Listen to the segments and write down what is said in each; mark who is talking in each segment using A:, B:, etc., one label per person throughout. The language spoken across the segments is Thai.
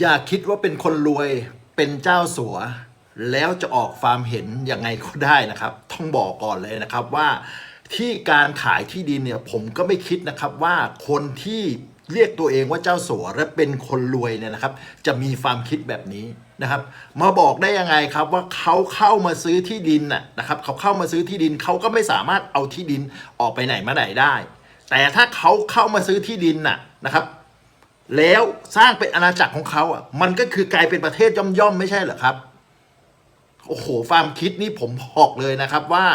A: อย่าคิดว่าเป็นคนรวยเป็นเจ้าสัว แล้วจะออกความเห็นยังไงก็ได้นะครับ ต้องบอกก่อนเลยนะครับว่าที่การขายที่ดินเนี่ยผมก็ไม่คิดนะครับว่าคนที่เรียกตัวเองว่าเจ้าสัวและเป็นคนรวยเนี่ยนะครับ จะมีความคิดแบบนี้นะครับ มาบอกได้ยังไงครับว่าเขาเข้ามาซื้อที่ดินน่ะนะครับเขาเข้ามาซื้อที่ดินเขาก็ไม่สามารถเอาที่ดินออกไปไหนมาไหนได้ แต่ถ้าเขาเข้ามาซื้อที่ดินน่ะนะครับ แล้วสร้างเป็นอาณาจักรของเขาอะ มันก็คือกลายเป็นประเทศย่อมๆไม่ใช่เหรอครับ โอ้โหความคิดนี่ผมบอกเลยนะครับว่า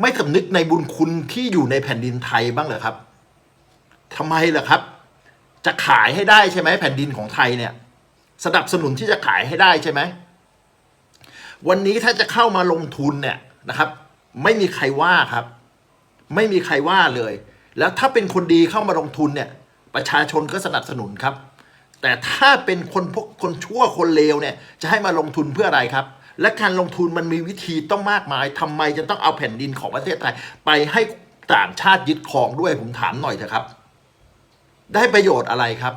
A: ไม่สำนึกในบุญคุณที่อยู่ในแผ่นดินไทยบ้างเหรอครับทำไมล่ะครับ จะขายให้ได้ใช่ไหมแผ่นดินของไทยเนี่ย สนับสนุนที่จะขายให้ได้ใช่ไหมวันนี้ถ้าจะเข้ามาลงทุนเนี่ยนะครับ ไม่มีใครว่าครับ ไม่มีใครว่าเลย แล้วถ้าเป็นคนดีเข้ามาลงทุนเนี่ย ประชาชนก็สนับสนุนครับ แต่ถ้าเป็นคนพวกคนชั่วคนเลวเนี่ยจะให้มาลงทุนเพื่ออะไรครับ และการลงทุนมันมีวิธีต้องมากมายทำไมจะต้องเอาแผ่นดินของประเทศไทยไปให้ต่างชาติยึดครองด้วยผมถามหน่อยเถอะครับ ได้ประโยชน์อะไรครับ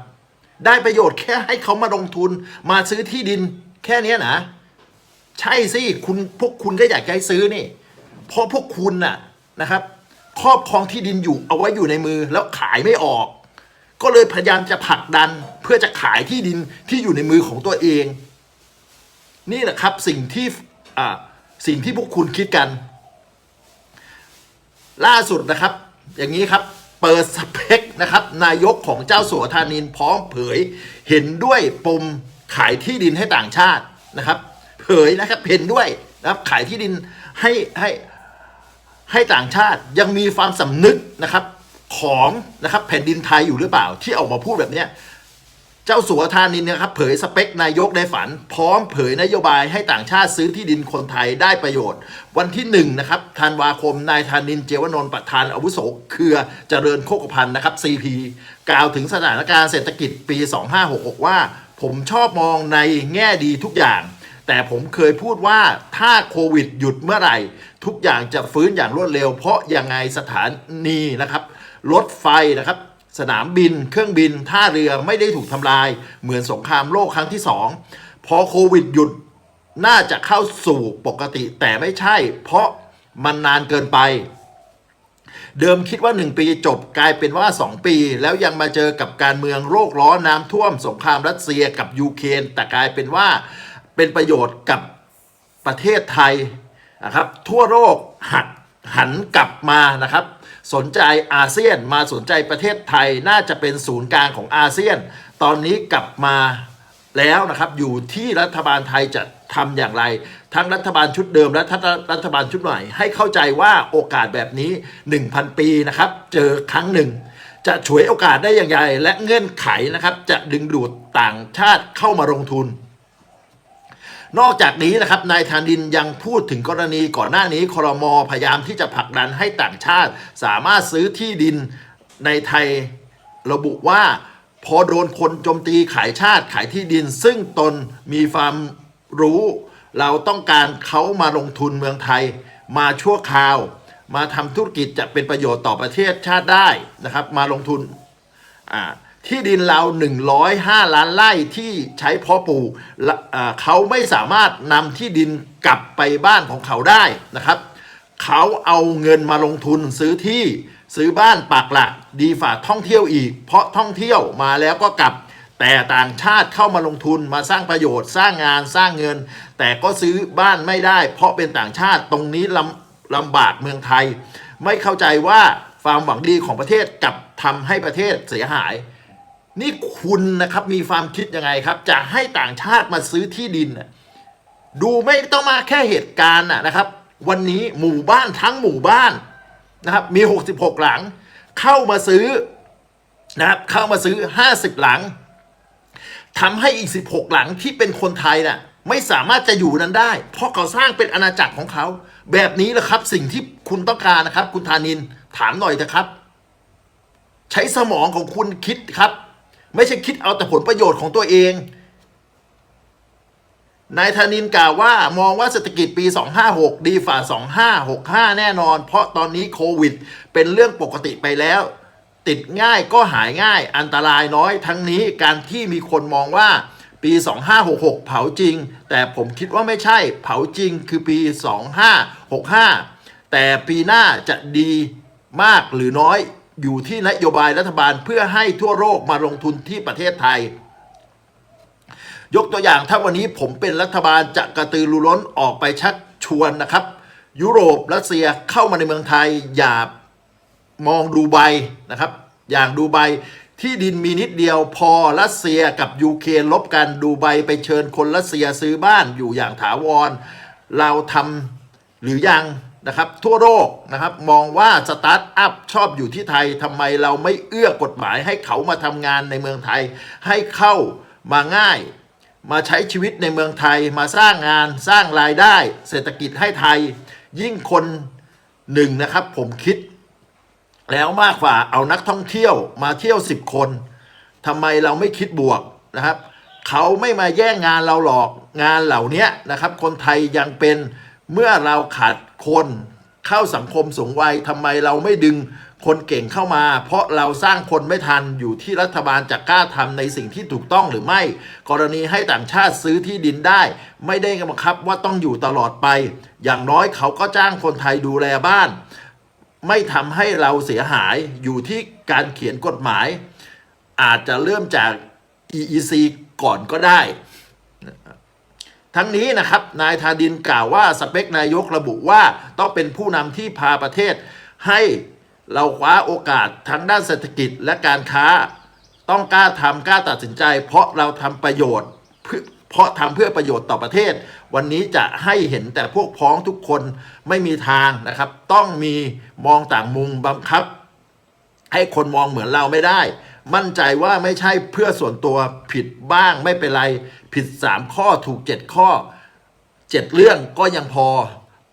A: ได้ประโยชน์แค่ให้เขามาลงทุนมาซื้อที่ดินแค่นี้นะใช่สิคุณพวกคุณก็อยากจะให้ซื้อนี่เพราะพวกคุณน่ะนะครับครอบครองที่ดินอยู่เอาไว้อยู่ในมือแล้วขายไม่ออก ก็เลยพยายามจะผลักดันเพื่อจะขายที่ดินที่อยู่ในมือของตัวเอง นี่แหละครับสิ่งที่สิ่งที่พวกคุณคิดกัน ล่าสุดนะครับ อย่างนี้ครับเปิดสเปคนะครับนายกของเจ้าสัวธานินพร้อมเผย เห็นด้วยปมขายที่ดินให้ต่างชาตินะครับ เผยนะครับเห็นด้วยนะครับขายที่ดินให้ให้ให้ต่างชาติยังมีความสำนึกนะครับ ของนะครับแผ่นดินไทยอยู่หรือเปล่า ที่ออกมาพูดแบบนี้เจ้าสัวธานินเนะครับเผยสเปคนายกในฝัน พร้อมเผยนโยบายให้ต่างชาติซื้อที่ดินคนไทยได้ประโยชน์ วันที่หนึ่งนะครับธันวาคมนายธานินเจวนนท์ประธานอาวุโสเครือเจริญโคกพันธ์นะครับ CP กล่าวถึงสถานการณ์เศรษฐกิจปี 2566 ว่า ผมชอบมองในแง่ดีทุกอย่าง แต่ผมเคยพูดว่าถ้าโควิดหยุดเมื่อไหร่ ทุกอย่างจะฟื้นอย่างรวดเร็ว เพราะยังไงสถานีนะครับ รถไฟนะครับ สนามบิน เครื่องบิน ท่าเรือไม่ได้ถูกทำลาย เหมือนสงครามโลกครั้งที่สองพอโควิดหยุดน่าจะเข้าสู่ปกติแต่ไม่ใช่ เพราะมันนานเกินไป เดิมคิดว่า 1 ปีจบกลายเป็นว่า 2 ปี แล้วยังมาเจอกับการเมืองโรคร้อนน้ำท่วม สงครามรัสเซียกับยูเครนแต่กลายเป็นว่าเป็นประโยชน์กับประเทศไทยนะครับ ทั่วโลกหัดหันกลับมานะครับ สนใจอาเซียนมาสนใจประเทศไทยน่าจะเป็นศูนย์กลางของอาเซียน ตอนนี้กลับมาแล้วนะครับอยู่ที่รัฐบาลไทยจะทำอย่างไร ทั้งรัฐบาลชุดเดิมและรัฐบาลชุดใหม่ให้เข้าใจว่าโอกาสแบบนี้ 1,000 ปีนะครับ เจอครั้งหนึ่ง จะฉวยโอกาสได้อย่างไร และเงื่อนไขนะครับ จะดึงดูดต่างชาติเข้ามาลงทุน นอกจากนี้นะครับนายธานินยังพูดถึงกรณีก่อนหน้านี้ครมพยายามที่จะผลักดันให้ต่างชาติ สามารถซื้อที่ดินในไทยระบุว่า พอโดนคนโจมตีขายชาติขายที่ดิน ซึ่งตนมีความรู้ เราต้องการเขามาลงทุนเมืองไทย มาชั่วคราว มาทำธุรกิจจะเป็นประโยชน์ต่อประเทศชาติได้นะครับ มาลงทุนอ่า ที่ดินเรา 105 ล้านไร่ที่ใช้เพาะปลูกเขาไม่สามารถนำที่ดินกลับไปบ้านของเขาได้นะครับ เขาเอาเงินมาลงทุนซื้อที่ซื้อบ้านปากหลักดีฝ่าท่องเที่ยวอีก เพราะท่องเที่ยวมาแล้วก็กลับ แต่ต่างชาติเข้ามาลงทุนมาสร้างประโยชน์ สร้างงานสร้างเงิน แต่ก็ซื้อบ้านไม่ได้ เพราะเป็นต่างชาติตรงนี้ลำลำบากเมืองไทย ไม่เข้าใจว่าความหวังดีของประเทศกลับทำให้ประเทศเสียหาย นี่คุณนะครับมีความคิดยังไงครับ จะให้ต่างชาติมาซื้อที่ดิน ดูไม่ต้องมาแค่เหตุการณ์นะครับ วันนี้หมู่บ้านทั้งหมู่บ้านนะครับมี 66 หลัง เข้ามาซื้อนะครับเข้ามาซื้อ 50 หลังทำให้อีก 16 หลังที่เป็นคนไทยน่ะไม่สามารถจะอยู่นั้นได้ เพราะเขาสร้างเป็นอาณาจักรของเขา แบบนี้แหละครับ สิ่งที่คุณต้องการนะครับ คุณธานินถามหน่อยเถอะครับ ใช้สมองของคุณคิดครับ ไม่ใช่คิดเอาแต่ผลประโยชน์ของตัวเอง นายธนินกล่าวว่ามองว่าเศรษฐกิจปี 256 ดีฝ่า 2565 แน่นอน เพราะตอนนี้โควิด เป็นเรื่องปกติไปแล้ว ติดง่ายก็หายง่าย อันตรายน้อย ทั้งนี้การที่มีคนมองว่าปี 2566 เผาจริง แต่ผมคิดว่าไม่ใช่ เผาจริงคือปี 2565 แต่ปีหน้าจะดีมากหรือน้อย อยู่ที่นโยบายรัฐบาลเพื่อให้ทั่วโลกมาลงทุนที่ประเทศไทย ยกตัวอย่างถ้าวันนี้ผมเป็นรัฐบาลจะกระตือรือร้นออกไปชักชวนนะครับ ยุโรปรัสเซียเข้ามาในเมืองไทย อย่ามองดูไบนะครับ อย่างดูไบที่ดินมีนิดเดียวพอรัสเซียกับยูเครนลบกันดูไบไปเชิญคนรัสเซียซื้อบ้านอยู่อย่างถาวร เราทำหรือยัง นะครับทั่วโลกนะครับมองว่าสตาร์ทอัพชอบอยู่ที่ไทยทำไมเราไม่เอื้อกฎหมายให้เขามาทำงานในเมืองไทย ให้เข้ามาง่าย มาใช้ชีวิตในเมืองไทยมาสร้างงานสร้างรายได้ เศรษฐกิจให้ไทย ยิ่งคนหนึ่งนะครับผมคิด แล้วมากกว่าเอานักท่องเที่ยวมาเที่ยว 10 คนทำไมเราไม่คิดบวกนะครับ เขาไม่มาแย่งงานเราหรอกงานเหล่านี้นะครับ คนไทยยังเป็น เมื่อเราขาดคนเข้าสังคมสูงวัยทำไมเราไม่ดึงคนเก่งเข้ามา เพราะเราสร้างคนไม่ทันอยู่ที่รัฐบาลจะกล้าทำในสิ่งที่ถูกต้องหรือไม่ กรณีให้ต่างชาติซื้อที่ดินได้ ไม่ได้บังคับว่าต้องอยู่ตลอดไป อย่างน้อยเขาก็จ้างคนไทยดูแลบ้าน ไม่ทำให้เราเสียหายอยู่ที่การเขียนกฎหมาย อาจจะเริ่มจาก EEC ก่อนก็ได้ ทั้งนี้นะครับนายธาดินกล่าวว่าสเปคนายกระบุว่าต้องเป็นผู้นำที่พาประเทศ ให้เราคว้าโอกาสทั้งด้านเศรษฐกิจและการค้า ต้องกล้าทำกล้าตัดสินใจ เพราะเราทำประโยชน์เพื่อเพราะทำเพื่อประโยชน์ต่อประเทศ วันนี้จะให้เห็นแต่พวกพ้องทุกคนไม่มีทางนะครับ ต้องมีมองต่างมุมบังคับ ให้คนมองเหมือนเราไม่ได้ มั่นใจว่าไม่ใช่เพื่อส่วนตัวผิดบ้างไม่เป็นไร ผิด 3 ข้อถูก 7 ข้อ 7 เรื่องก็ยังพอ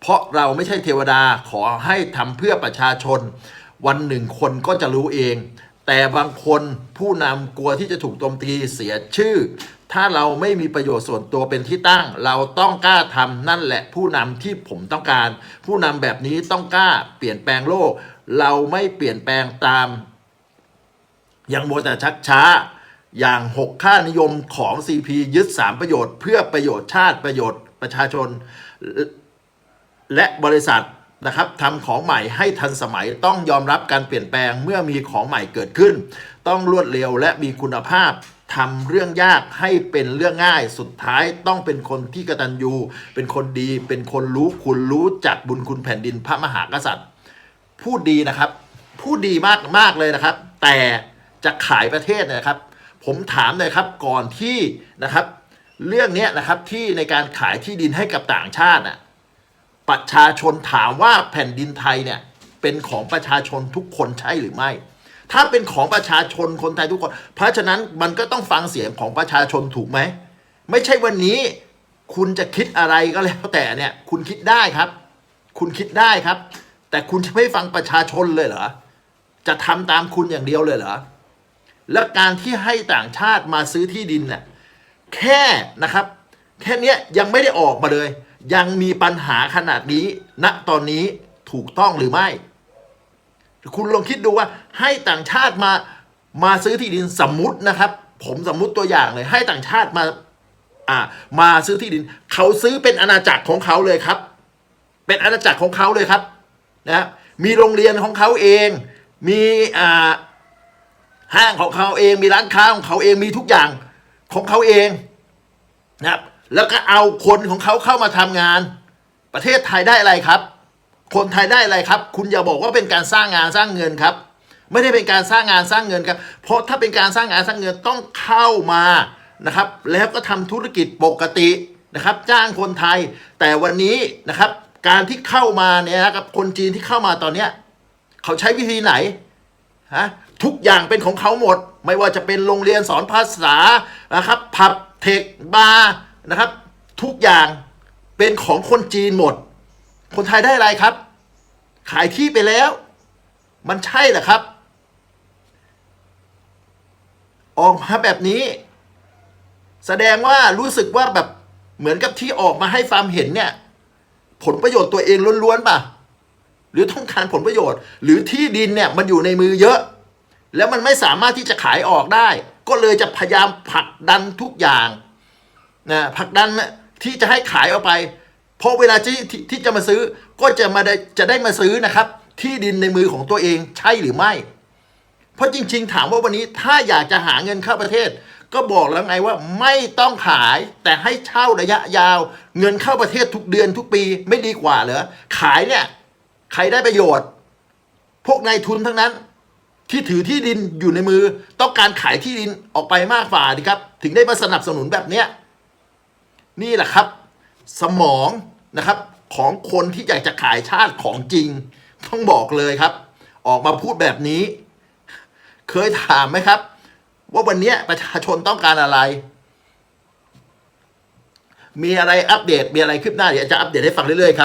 A: เพราะเราไม่ใช่เทวดาขอให้ทำเพื่อประชาชน วันหนึ่งคนก็จะรู้เอง แต่บางคนผู้นำกลัวที่จะถูกโจมตีเสียชื่อ ถ้าเราไม่มีประโยชน์ส่วนตัวเป็นที่ตั้ง เราต้องกล้าทำนั่นแหละผู้นำที่ผมต้องการ ผู้นำแบบนี้ต้องกล้าเปลี่ยนแปลงโลก เราไม่เปลี่ยนแปลงตาม ยังมัวแต่ชักช้าอย่าง 6 ค่านิยมของ CP ยึด 3 ประโยชน์ เพื่อประโยชน์ชาติประโยชน์ประชาชน และบริษัทนะครับทำของใหม่ให้ทันสมัยต้องยอมรับการเปลี่ยนแปลงเมื่อมีของใหม่เกิดขึ้น ต้องรวดเร็วและมีคุณภาพทำเรื่องยากให้เป็นเรื่องง่ายสุดท้ายต้องเป็นคนที่กตัญญูเป็นคนดีเป็นคนรู้คุณรู้จักบุญคุณแผ่นดินพระมหากษัตริย์ พูดดีนะครับ พูดดีมากมากเลยนะครับ แต่ จะขายประเทศนะครับ ผมถามเลยครับก่อนที่นะครับ เรื่องนี้นะครับที่ในการขายที่ดินให้กับต่างชาติน่ะประชาชนถามว่าแผ่นดินไทยเนี่ยเป็นของประชาชนทุกคนใช่หรือไม่ ถ้าเป็นของประชาชนคนไทยทุกคน เพราะฉะนั้นมันก็ต้องฟังเสียงของประชาชนถูกไหม ไม่ใช่วันนี้คุณจะคิดอะไรก็แล้วแต่เนี่ยคุณคิดได้ครับ คุณคิดได้ครับ แต่คุณจะไม่ฟังประชาชนเลยเหรอ จะทำตามคุณอย่างเดียวเลยเหรอ แล้วการที่ให้ต่างชาติมาซื้อที่ดินน่ะแค่นะครับ แค่นี้ยังไม่ได้ออกมาเลย ยังมีปัญหาขนาดนี้ณตอนนี้ถูกต้องหรือไม่ คุณลองคิดดูว่าให้ต่างชาติมามาซื้อที่ดินสมมุตินะครับ ผมสมมุติตัวอย่างเลย ให้ต่างชาติมาอ่ามาซื้อที่ดิน เขาซื้อเป็นอาณาจักรของเขาเลยครับ เป็นอาณาจักรของเขาเลยครับนะมีโรงเรียนของเขาเอง มีอ่า ห้างของเขาเองมีร้านค้าของเขาเองมีทุกอย่างของเขาเองนะครับแล้วก็เอาคนของเขาเข้ามาทำงาน ประเทศไทยได้อะไรครับ คนไทยได้อะไรครับ คุณอย่าบอกว่าเป็นการสร้างงานสร้างเงินครับ ไม่ได้เป็นการสร้างงานสร้างเงินครับ เพราะถ้าเป็นการสร้างงานสร้างเงินต้องเข้ามานะครับ แล้วก็ทำธุรกิจปกตินะครับ จ้างคนไทย แต่วันนี้นะครับ การที่เข้ามาเนี่ยนะครับคนจีนที่เข้ามาตอนเนี้ยเขาใช้วิธีไหนฮะ ทุกอย่างเป็นของเขาหมด ไม่ว่าจะเป็นโรงเรียนสอนภาษานะครับผับเทคบาร์นะครับ ทุกอย่างเป็นของคนจีนหมด คนไทยได้อะไรครับ ขายที่ไปแล้ว มันใช่เหรอครับ ออกมาแบบนี้ แสดงว่ารู้สึกว่าแบบเหมือนกับที่ออกมาให้ฟาร์มเห็นเนี่ย ผลประโยชน์ตัวเองล้วนๆป่ะ หรือต้องการผลประโยชน์ หรือที่ดินเนี่ยมันอยู่ในมือเยอะ แล้วมันไม่สามารถที่จะขายออกได้ ก็เลยจะพยายามผลักดันทุกอย่างนะผลักดันที่จะให้ขายออกไป เพราะเวลาทที่ที่จะมาซื้อก็จะมาได้จะได้มาซื้อนะครับ ที่ดินในมือของตัวเองใช่หรือไม่ เพราะจริง ๆ ถามว่าวันนี้ถ้าอยากจะหาเงินเข้าประเทศ ก็บอกแล้วไงว่าไม่ต้องขายแต่ให้เช่าระยะยาว เงินเข้าประเทศทุกเดือนทุกปีไม่ดีกว่าเหรอขายเนี่ยใครได้ประโยชน์ พวกนายทุนทั้งนั้น ที่ถือที่ดินอยู่ในมือ ต้องการขายที่ดินออกไปมากฝ่าดีครับ ถึงได้มาสนับสนุนแบบเนี้ยนี่แหละครับ สมองนะครับของคนที่อยากจะขายชาติของจริง ต้องบอกเลยครับ ออกมาพูดแบบนี้ เคยถามไหมครับ ว่าวันนี้ประชาชนต้องการอะไร มีอะไรอัปเดตมีอะไรคืบหน้าเดี๋ยวจะอัปเดตให้ฟังเรื่อยๆครับ